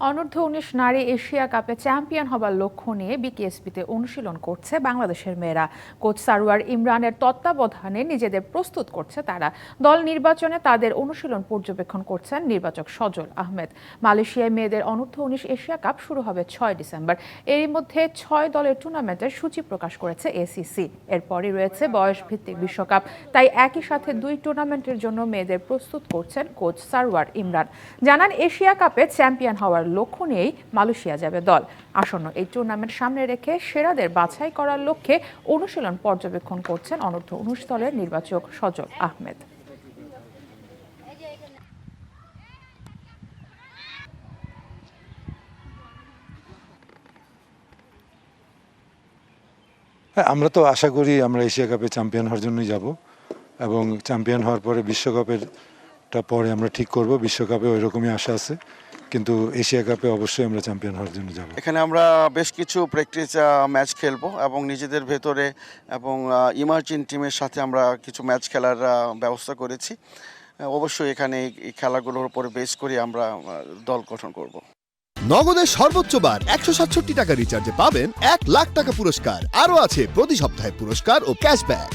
অনূর্ধ্ব উনিশ নারী এশিয়া কাপে চ্যাম্পিয়ন হবার লক্ষ্য নিয়ে বিকেএসপিতে অনুশীলন করছে বাংলাদেশের মেয়েরা। কোচ সারোয়ার ইমরানের তত্ত্বাবধানে নিজেদের প্রস্তুত করছে তারা। দল নির্বাচনে তাদের অনুশীলন পর্যবেক্ষণ করছেন নির্বাচক সজল আহমেদ। মালয়েশিয়ায় মেয়েদের অনূর্ধ্ব উনিশ এশিয়া কাপ শুরু হবে ছয় ডিসেম্বর। এরই মধ্যে ছয় দলের টুর্নামেন্টের সূচি প্রকাশ করেছে এসিসি। এরপরই রয়েছে বয়স ভিত্তিক বিশ্বকাপ। তাই একই সাথে দুই টুর্নামেন্টের জন্য মেয়েদের প্রস্তুত করছেন কোচ সারওয়ার ইমরান। জানান এশিয়া কাপে চ্যাম্পিয়ন হওয়ার লক্ষ্য নিয়েই মালয়েশিয়া যাবে দল। আসন্ন এই টুর্নামেন্ট সামনে রেখে সেরাদের বাছাই করার লক্ষ্যে অনুশীলন পর্যবেক্ষণ করছেন অনূর্ধ্ব উনিশ দলের নির্বাচক সজল আহমেদ। হ্যাঁ আমরা তো আশা করি আমরা এশিয়া কাপে চ্যাম্পিয়ন হওয়ার জন্যই যাব এবং চ্যাম্পিয়ন হওয়ার পরে বিশ্বকাপেরটা পরে আমরা ঠিক করব। বিশ্বকাপে ওই রকমই আশা আছে। কিন্তু এশিয়া কাপে অবশ্যই আমরা চ্যাম্পিয়ন হওয়ার জন্য যাব। এখানে আমরা বেশ কিছু প্র্যাকটিস ম্যাচ খেলব এবং নিজেদের ভেতরে এবং ইমার্জিং টিমের সাথে আমরা কিছু ম্যাচ খেলার ব্যবস্থা করেছি। অবশ্যই এখানে এই- খেলাগুলোর উপরে বেস করে আমরা দল গঠন করব। নগদের সর্বোচ্চ বার একশো সাতষট্টি টাকা রিচার্জে পাবেন এক লাখ টাকা পুরস্কার। আরও আছে প্রতি সপ্তাহে পুরস্কার ও ক্যাশব্যাক